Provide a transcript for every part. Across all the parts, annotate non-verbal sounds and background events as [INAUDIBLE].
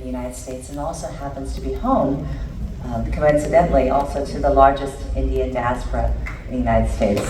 the United States and also happens to be home, uh, coincidentally, also to the largest Indian diaspora in the United States.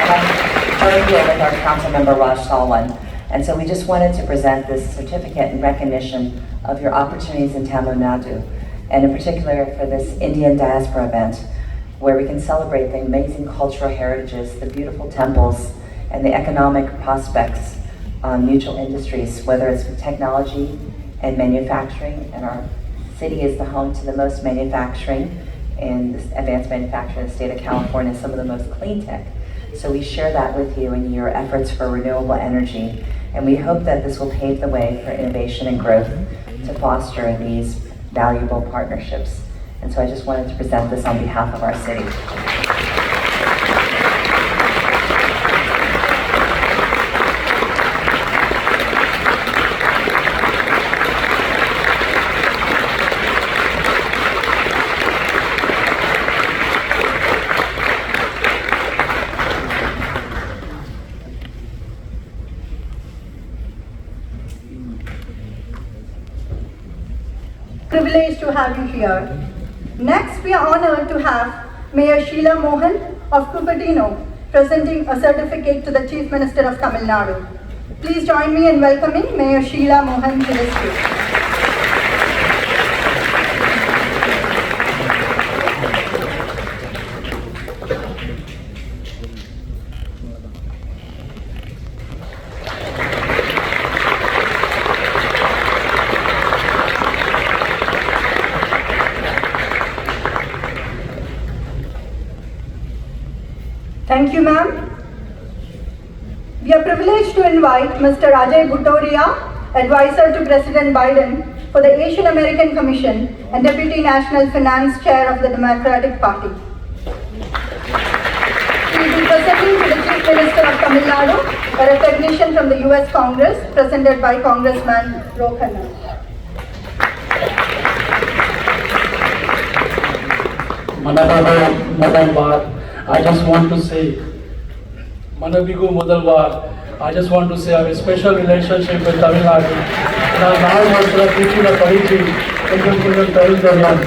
And I'm joined here with our council member Raj Salwan. And so we just wanted to present this certificate in recognition of your opportunities in Tamil Nadu, and in particular for this Indian diaspora event, where we can celebrate the amazing cultural heritages, the beautiful temples, and the economic prospects on mutual industries, whether it's technology and manufacturing, and our city is the home to the most manufacturing and advanced manufacturing in the state of California, some of the most clean tech. So we share that with you in your efforts for renewable energy. And we hope that this will pave the way for innovation and growth to foster these valuable partnerships. And so I just wanted to present this on behalf of our city. Next, we are honored to have Mayor Sheila Mohan of Cupertino presenting a certificate to the Chief Minister of Tamil Nadu. Please join me in welcoming Mayor Sheila Mohan to the stage. Thank you, ma'am. We are privileged to invite Mr. Ajay Bhutoria, advisor to President Biden for the Asian American Commission and Deputy National Finance Chair of the Democratic Party. He will be presenting to the Chief Minister of Tamil Nadu a recognition from the US Congress presented by Congressman Ro Khanna. I just want to say, Manabigu Mudalwar, I just want to say I have a special relationship with Tamil Nadu. And I'm now also teaching a Pariji, Tamil Tamil Tamil Tamil.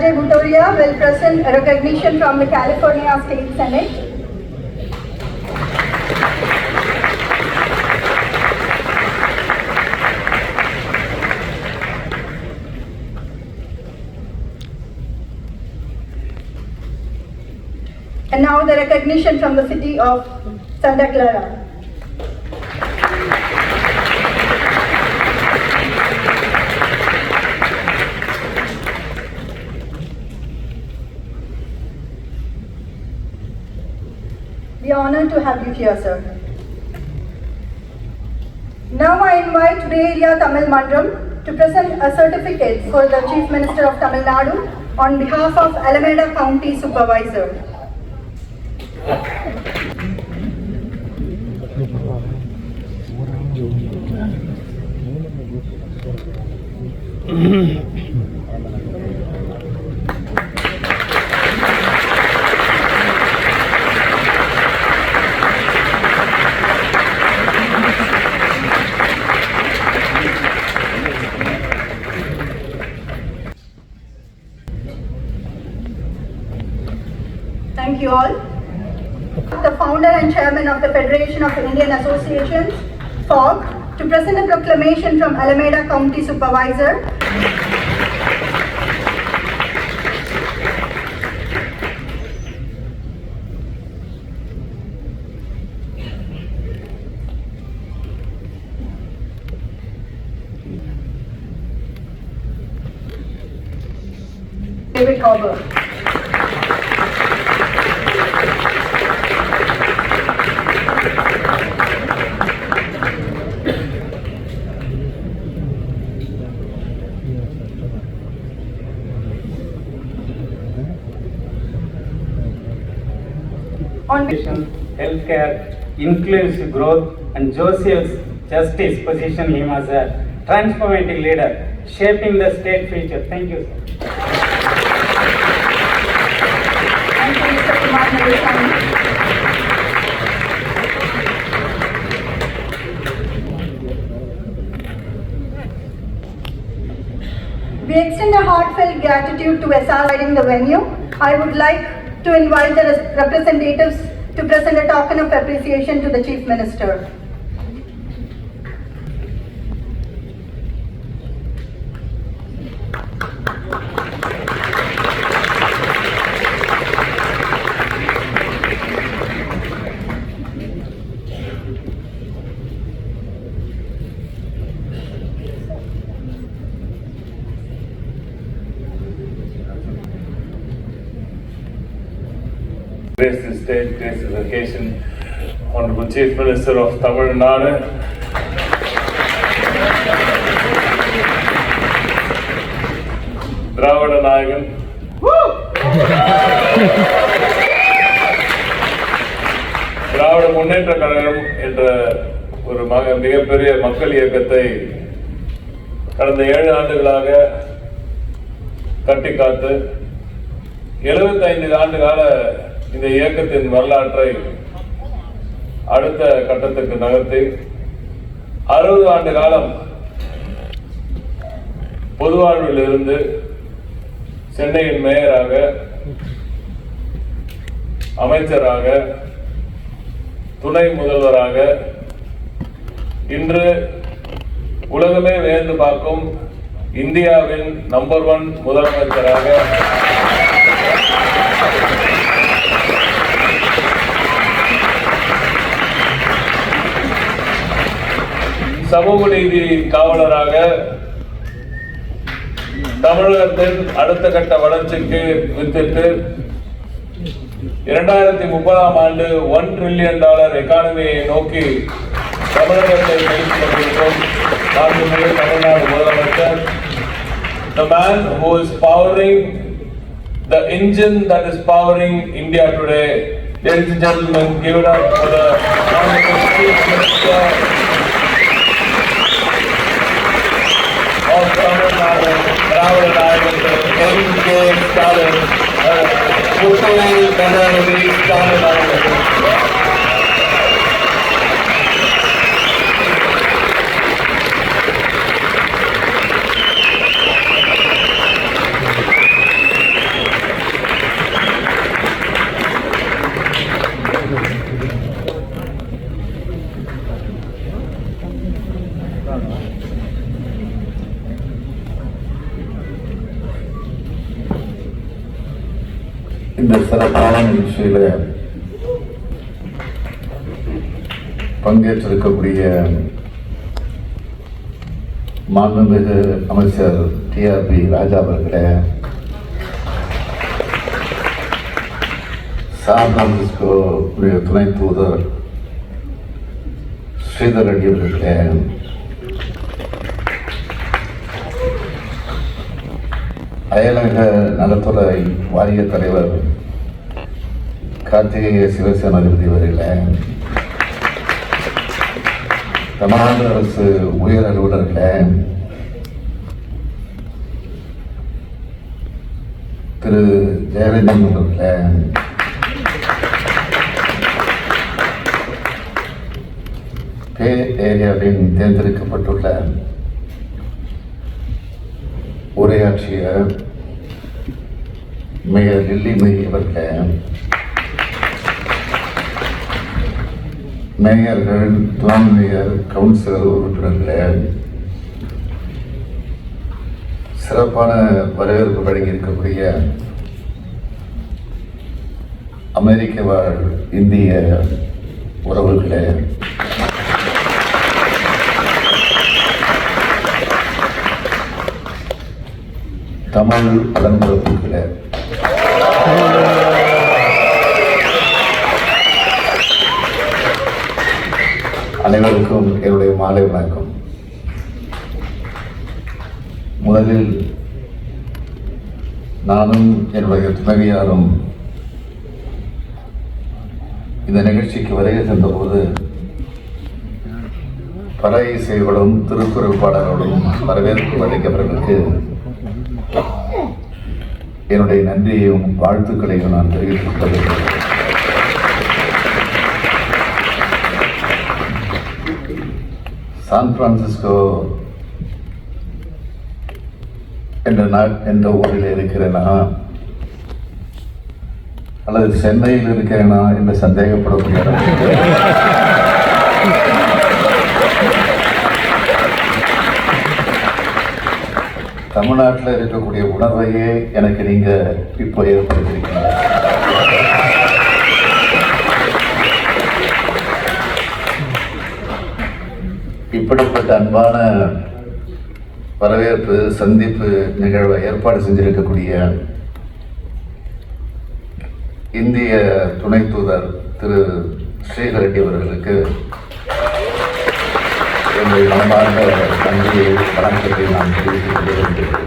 Ajay Bhutoria will present a recognition from the California State Senate. And now the recognition from the city of Santa Clara. We are honored to have you here, sir. Now I invite Bay Tamil Mandram to present a certificate for the Chief Minister of Tamil Nadu on behalf of Alameda County Supervisor. [CLEARS THROAT] You all. The founder and chairman of the Federation of Indian Associations, FOG, to present a proclamation from Alameda County Supervisor. Healthcare, inclusive growth, and Joseph's justice position him as a transformative leader, shaping the state future. Thank you. Sir. Thank you, Mr. Kumar Nagusami. We extend a heartfelt gratitude to SR providing the venue. I would like to invite the representatives to present a token of appreciation to the Chief Minister. Chief Minister of Tamil Nadu. திராவிட நாயகன் திராவிட முன்னேற்ற கழகம் என்ற ஒரு மக மிகப்பெரிய மக்கள் இயக்கத்தை கடந்த ஏழு ஆண்டுகளாக கட்டி காத்து 75 ஆண்டு கால இந்த இயக்கத்தின் வரலாற்றை அடுத்த கட்டத்துக்கு நகர்த்தி அறுபது ஆண்டு காலம் பொதுவாழ்வில் இருந்து சென்னையின் மேயராக அமைச்சராக துணை முதல்வராக இன்று உலகமே வேந்து பார்க்கும் இந்தியாவின் நம்பர் ஒன் முதலமைச்சராக சமூக நீதி காவலராக தமிழகத்தின் அடுத்த கட்ட வளர்ச்சிக்கு வித்திட்டு இரண்டாயிரத்தி முப்பதாம் ஆண்டு ஒன் ட்ரில்லியன் டாலர் எக்கானமியை நோக்கி தமிழகத்தை செலுத்திக் கொண்டிருக்கும் மாண்புமிகு தமிழ்நாடு முதலமைச்சர் the man who is powering the engine that is powering India today. Ladies and gentlemen, give it up for the Honorable Chief Minister of Tamil Nadu, Ravana Nayakan, M.K. Stalin, uh, Putturi Kananadi Stalin அவர்கள். இந்த சிறப்பான நிகழ்ச்சியில பங்கேற்றிருக்கக்கூடிய மாண்புமிகு அமைச்சர் TRP ராஜா அவர்களே San Francisco துணை தூதர் ஸ்ரீதர் ரெட்டி அவர்களே அயலக நலத்துறை வாரிய தலைவர் கார்த்திகேய சிவசேனாதிபதி வரையில் தமிழ்நாடு அரசு உயர் அலுவலர்களே. திரு ஜெயரஞ்சன் அவர்களே. பே ஏரியாவின் தேர்ந்தெடுக்கப்பட்டுள்ள உரையாற்றிய மேயர் லில்லி மெய் அவர்களே. மேயர்கள் துணை மேயர் கவுன்சிலர் உறுப்பினர்களே சிறப்பான வரவேற்பு வழங்கியிருக்கக்கூடிய அமெரிக்க வாழ் இந்திய உறவுகளே தமிழ் உடன்பிறப்புகளே அனைவருக்கும் என்னுடைய மாலை வணக்கம். முதலில் நானும் என்னுடைய துணைவியாரும் இந்த நிகழ்ச்சிக்கு வருகை சென்றபோது பல இசைகளும் திருக்குறள் பாடல்களும் வரவேற்பு அளிக்கப்பட்டதற்கு என்னுடைய நன்றியையும் வாழ்த்துக்களையும் நான் தெரிவித்துக் கொள்கிறேன். சான் பிரான்சிஸ்கோ என்ற நாட் என்ற ஊரில் இருக்கிறேனா? அல்லது சென்னையில் இருக்கிறேனா என்று சந்தேகப்படக்கூடிய தமிழ்நாட்டில் இருக்கக்கூடிய உணர்வையே எனக்கு நீங்கள் இப்போ ஏற்படுத்தியிருக்கீங்க இப்படிப்பட்ட அன்பான வரவேற்பு சந்திப்பு நிகழ்வை ஏற்பாடு செஞ்சிருக்கக்கூடிய இந்திய துணை தூதர் திரு ஸ்ரீதர் ரெட்டி அவர்களுக்கு என்னுடைய மனமார்ந்த நன்றியை வணக்கத்தை நான் தெரிவித்துக் கொண்டிருக்கிறேன்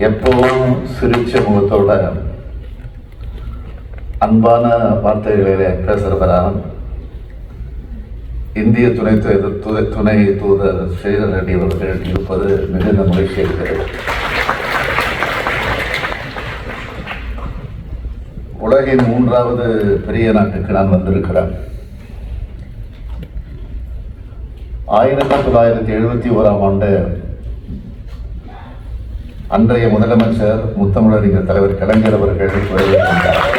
எப்பவும் சிரிச்ச முகத்தோட அன்பான வார்த்தைகளிலே பேசுகிறவரான் இந்திய துணை துணை தூதர் ஸ்ரீதர் ரெட்டி அவர்கள் இருப்பது மிகுந்த மகிழ்ச்சி இருக்கிறது உலகின் மூன்றாவது பெரிய நாட்டுக்கு நான் வந்திருக்கிறேன். ஆயிரத்தி தொள்ளாயிரத்தி எழுபத்தி ஓராம் ஆண்டு அன்றைய முதலமைச்சர் முத்தமிழறிஞர் தலைவர் கலைஞர் அவர்கள் வருகை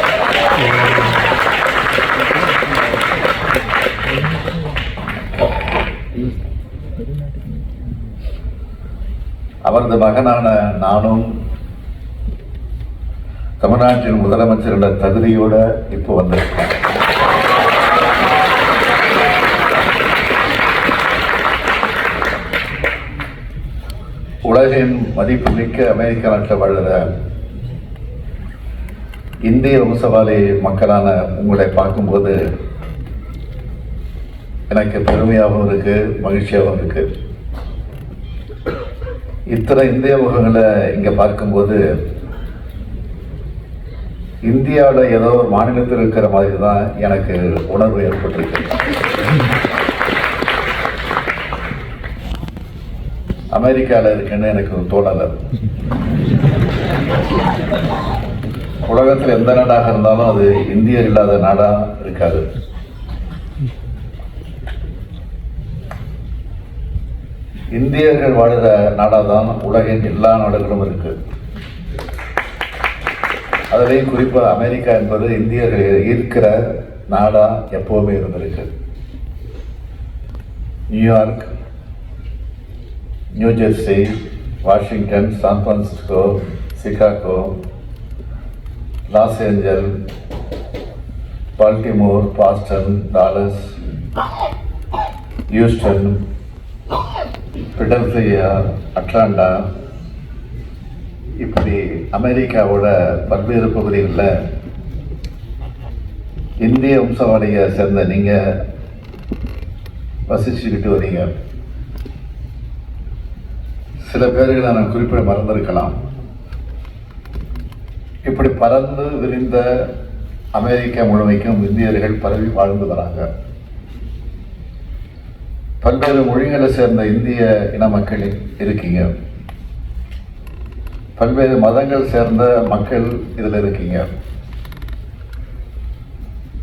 அவரது மகனான நானும் தமிழ்நாட்டின் முதலமைச்சரோட தகுதியோட இப்போ வந்திருக்கேன் உலகின் மதிப்புமிக்க அமெரிக்க நாட்டில் வாழ்கிற இந்திய வம்சவாளி மக்களான உங்களை பார்க்கும்போது எனக்கு பெருமையாகவும் இருக்கு மகிழ்ச்சியாகவும் இருக்குது இத்தனை இந்திய முகங்களை இங்கே பார்க்கும்போது இந்தியாவில் ஏதோ ஒரு மாநிலத்தில் இருக்கிற மாதிரி தான் எனக்கு உணர்வு ஏற்பட்டிருக்கு. அமெரிக்காவில் இருக்குன்னு எனக்கு தோணலை. உலகத்தில் எந்த நாடாக இருந்தாலும் அது இந்தியர் இல்லாத நாடாக இருக்காது. இந்தியர்கள் வாழ்கிற நாடாக தான் உலகின் எல்லா நாடுகளும் இருக்கு. அதுலேயும் குறிப்பாக அமெரிக்கா என்பது இந்தியர்கள் ஈர்க்கிற நாடாக எப்போவுமே இருந்திருக்கு. New York New Jersey Washington San Francisco Chicago Los Angeles Baltimore Boston Dallas Houston பிடர்சியா Atlanta இப்படி அமெரிக்காவோட பல்வேறு பகுதிகளில் இந்திய வம்சவாளியை சேர்ந்த நீங்கள் வசிச்சுக்கிட்டு வரீங்க. சில பேர்களை நான் குறிப்பிட மறந்திருக்கலாம். இப்படி பறந்து விரிந்த அமெரிக்கா முழுமைக்கும் இந்தியர்கள் பரவி வாழ்ந்து வராங்க. பல்வேறு மொழிகளை சேர்ந்த இந்திய இன மக்கள் இருக்கீங்க. பல்வேறு மதங்கள் சேர்ந்த மக்கள் இதில் இருக்கீங்க.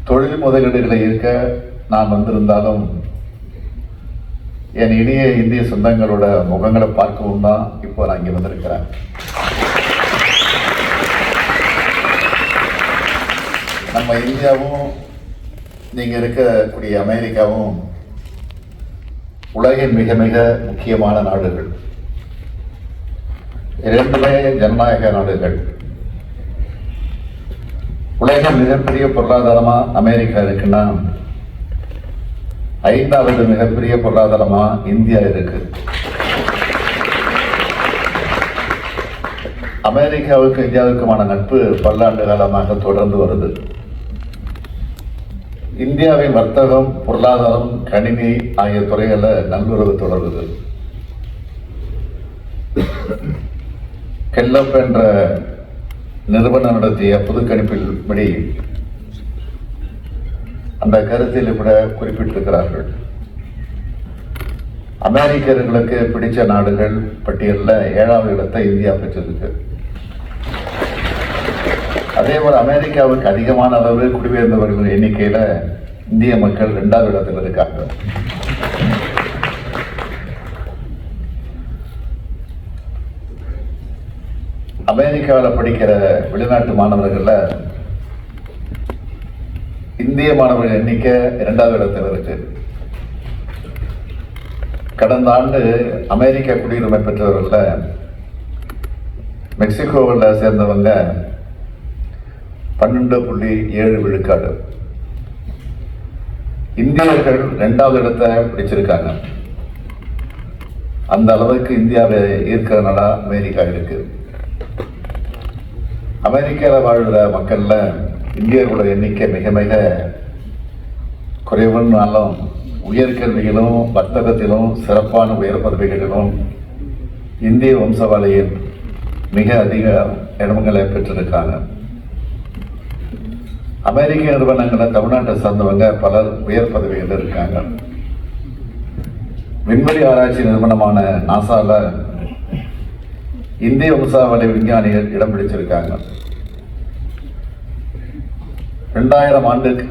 தொழில் முதலீடுகளை இருக்க நான் வந்திருந்தாலும் என் இனிய இந்திய சொந்தங்களோட முகங்களை பார்க்கவும் தான் இப்போ நான் இங்கே வந்திருக்கிறேன். நம்ம இந்தியாவும் நீங்கள் இருக்கக்கூடிய அமெரிக்காவும் உலகின் மிக மிக முக்கியமான நாடுகள். இரண்டுமே ஜனநாயக நாடுகள். உலகின் மிகப்பெரிய பொருளாதாரமா அமெரிக்கா இருக்குன்னா ஐந்தாவது மிகப்பெரிய பொருளாதாரமா இந்தியா இருக்கு. அமெரிக்காவுக்கு இந்தியாவுக்குமான நட்பு பல்லாண்டு காலமாக தொடர்ந்து வருது. இந்தியாவின் வர்த்தகம் பொருளாதாரம் கணினி ஆகிய துறைகளில் நல்லுறவு தொடருது கெல்லப் என்ற நிறுவனம் நடத்திய பொதுக்கணிப்பின்படி அந்த கருத்தில் கூட குறிப்பிட்டிருக்கிறார்கள். அமெரிக்கர்களுக்கு பிடித்த நாடுகள் பட்டியலில் ஏழாவது இடத்தை இந்தியா பெற்றிருக்கு. அதே போல் அமெரிக்காவுக்கு அதிகமான அளவு குடிபெயர்ந்தவர்கள் எண்ணிக்கையில் இந்திய மக்கள் ரெண்டாவது இடத்தில் இருக்காங்க. அமெரிக்காவில் படிக்கிற வெளிநாட்டு மாணவர்களில் இந்திய மாணவர்கள் எண்ணிக்கை இரண்டாவது இடத்தில் இருக்கு. கடந்த ஆண்டு அமெரிக்க குடியுரிமை பெற்றவர்களில் மெக்சிகோவில் சேர்ந்தவங்க பன்னெண்டு புள்ளி ஏழு விழுக்காடு. இந்தியர்கள் ரெண்டாவது இடத்தை பிடிச்சிருக்காங்க. அந்த அளவுக்கு இந்தியாவை ஈர்க்கிற நாடா அமெரிக்கா இருக்கு. அமெரிக்காவில் வாழ்கிற மக்கள்ல இந்தியர்களோட எண்ணிக்கை மிக மிக குறைவுன்னாலும் உயர்கல்வியிலும் வர்த்தகத்திலும் சிறப்பான உயர் பதவிகளிலும் இந்திய வம்சவாளியில் மிக அதிக இடங்களை பெற்றிருக்காங்க. அமெரிக்க நிறுவனங்களை தமிழ்நாட்டை சார்ந்தவங்க பலர் உயர் பதவிகள் இருக்காங்க. விண்வெளி ஆராய்ச்சி நிறுவனமான நாசால இந்திய வம்சாவளி விஞ்ஞானிகள் இடம் பிடிச்சிருக்காங்க. ரெண்டாயிரம் ஆண்டுக்கு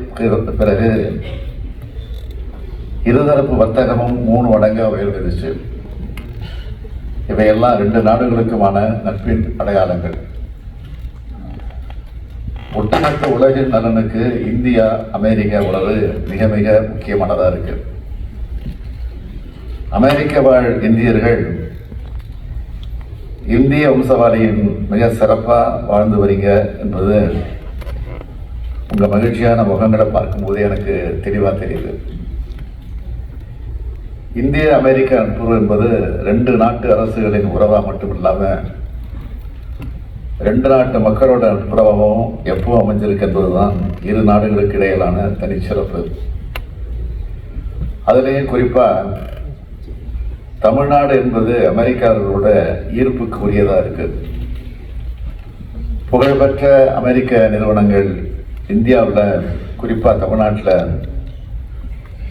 பிறகு இருதரப்பு வர்த்தகமும் மூணு மடங்காக உயர்ந்துருச்சு. இவையெல்லாம் ரெண்டு நாடுகளுக்குமான நட்பின் அடையாளங்கள். ஒட்டுமொத்த உலகின் நலனுக்கு இந்தியா அமெரிக்கா உறவு மிக மிக முக்கியமானதா இருக்கு. அமெரிக்க வாழ் இந்தியர்கள் இந்திய வம்சவாளியின் மிக சிறப்பாக வாழ்ந்து வரீங்க என்பது உங்க மகிழ்ச்சியான முகங்களை பார்க்கும்போது எனக்கு தெளிவாக தெரியுது. இந்திய அமெரிக்க நட்புறவு என்பது ரெண்டு நாட்டு அரசுகளின் உறவா மட்டும் இல்லாமல் ரெண்டு நாட்டு மக்களோட நட்புறவும் எப்போ அமைஞ்சிருக்கு என்பதுதான் இரு நாடுகளுக்கு இடையிலான தனிச்சிறப்பு. அதுலேயும் குறிப்பாக தமிழ்நாடு என்பது அமெரிக்காவர்களோட ஈர்ப்புக்கு உரியதாக இருக்கு. புகழ்பெற்ற அமெரிக்க நிறுவனங்கள் இந்தியாவில் குறிப்பாக தமிழ்நாட்டில்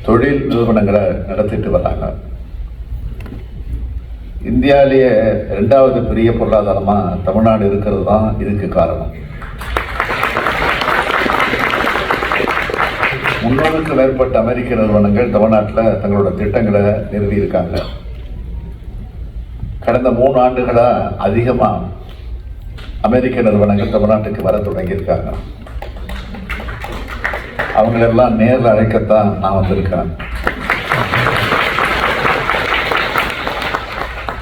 தொழில் நிறுவனங்களை நடத்திட்டு வராங்க. இந்தியாவிலேயே ரெண்டாவது பெரிய பொருளாதாரமாக தமிழ்நாடு இருக்கிறது தான் இதுக்கு காரணம். முன்னூறுக்கு மேற்பட்ட அமெரிக்க நிறுவனங்கள் தமிழ்நாட்டில் தங்களோட திட்டங்களை நிறுவியிருக்காங்க. கடந்த மூணு ஆண்டுகளாக அதிகமாக அமெரிக்க நிறுவனங்கள் தமிழ்நாட்டுக்கு வர தொடங்கியிருக்காங்க. அவங்களெல்லாம் நேரில் அழைக்கத்தான் நான் வந்திருக்கேன்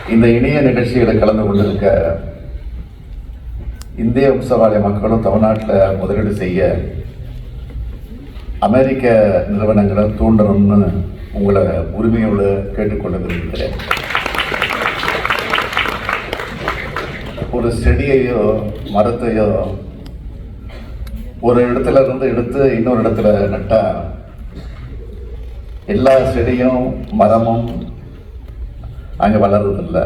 இந்த இணைய நிகழ்ச்சிகளை கலந்து கொண்டிருக்க இந்திய வம்சவாளி மக்களும் தமிழ்நாட்டில் முதலீடு செய்ய அமெரிக்க நிறுவனங்களை தூண்டணும்னு உங்களை உரிமையோடு கேட்டுக்கொள்ள விரும்புகிறேன் ஒரு செடியையோ மரத்தையோ ஒரு இடத்துல இருந்து எடுத்து இன்னொரு இடத்துல நட்டால் எல்லா செடியும் மரமும் அங்கே வளர்றதில்ல.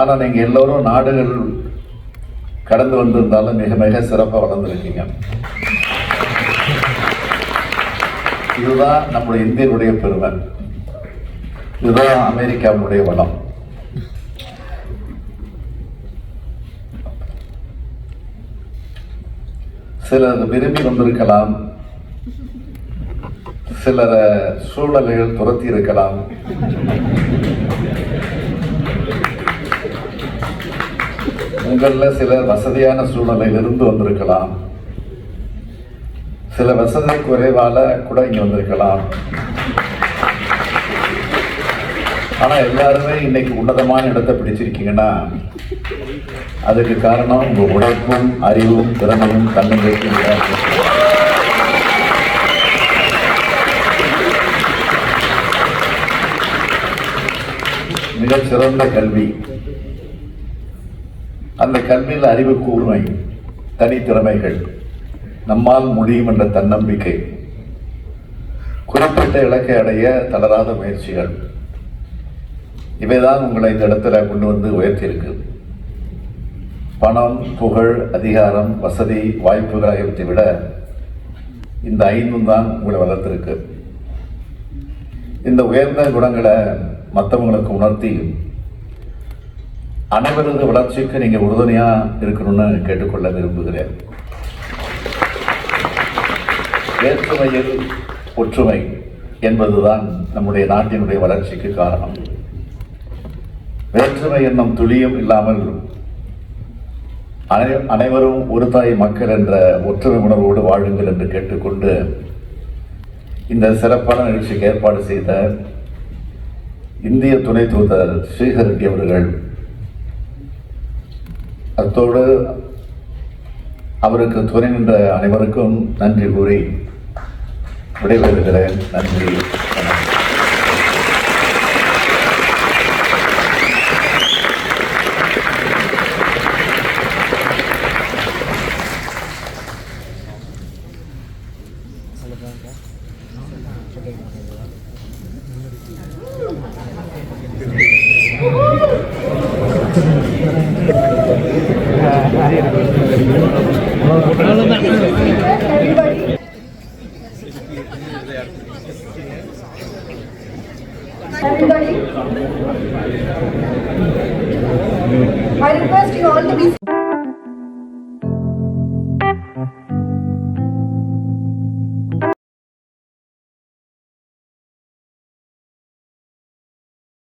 ஆனால் நீங்கள் எல்லோரும் நாடுகள் கடந்து வந்திருந்தாலும் மிக மிக சிறப்பாக வளர்ந்துருக்கீங்க. இதுதான் நம்முடைய இந்தியனுடைய பெருமை. இதுதான் அமெரிக்காவுடைய வளம். சிலர் விரும்பி வந்திருக்கலாம். சிலரை சூழல்கள் துரத்தி இருக்கலாம். உங்களில் சில வசதியான சூழ்நிலையிலிருந்து வந்திருக்கலாம். சில வசதி குறைவால கூட இங்க வந்திருக்கலாம். ஆனா எல்லாருமே இன்னைக்கு உன்னதமான இடத்தை பிடிச்சிருக்கீங்கன்னா அதுக்கு காரணம் உங்க உழைப்பும் அறிவும் திறமையும் தன்னம்பிக்கையும் மிக சிறந்த கல்வி. அந்த கல்வியில் அறிவு கூர்மை தனித்திறமைகள் நம்மால் முடியும் என்ற தன்னம்பிக்கை குறிப்பிட்ட இலக்கை அடைய தளராத முயற்சிகள் இவைதான் உங்களை இந்த இடத்துல கொண்டு வந்து உயர்த்தியிருக்கு. பணம் புகழ் அதிகாரம் வசதி வாய்ப்புகள் ஆகியவற்றை விட இந்த ஐந்தும் தான் உங்களை வளர்த்திருக்கு. இந்த உயர்ந்த குணங்களை மற்றவங்களுக்கு உணர்த்தி அனைவரது வளர்ச்சிக்கு நீங்கள் உறுதுணையாக இருக்கணும்னு கேட்டுக்கொள்ள விரும்புகிறேன். வேற்றுமையில் ஒற்றுமை என்பதுதான் நம்முடைய நாட்டினுடைய வளர்ச்சிக்கு காரணம். வேற்றுமை என்னும் துளியும் இல்லாமல் அனை- அனைவரும் ஒரு தாய் மக்கள் என்ற ஒற்றுமை உணர்வோடு வாழுங்கள் என்று கேட்டுக்கொண்டு இந்த சிறப்பான நிகழ்ச்சிக்கு ஏற்பாடு செய்த இந்திய துணை தூதர் ஸ்ரீஹர் ரெட்டி அவர்கள் அத்தோடு அவருக்கு துணை நின்ற அனைவருக்கும் நன்றி கூறி விடைபெறுகிறேன். நன்றி.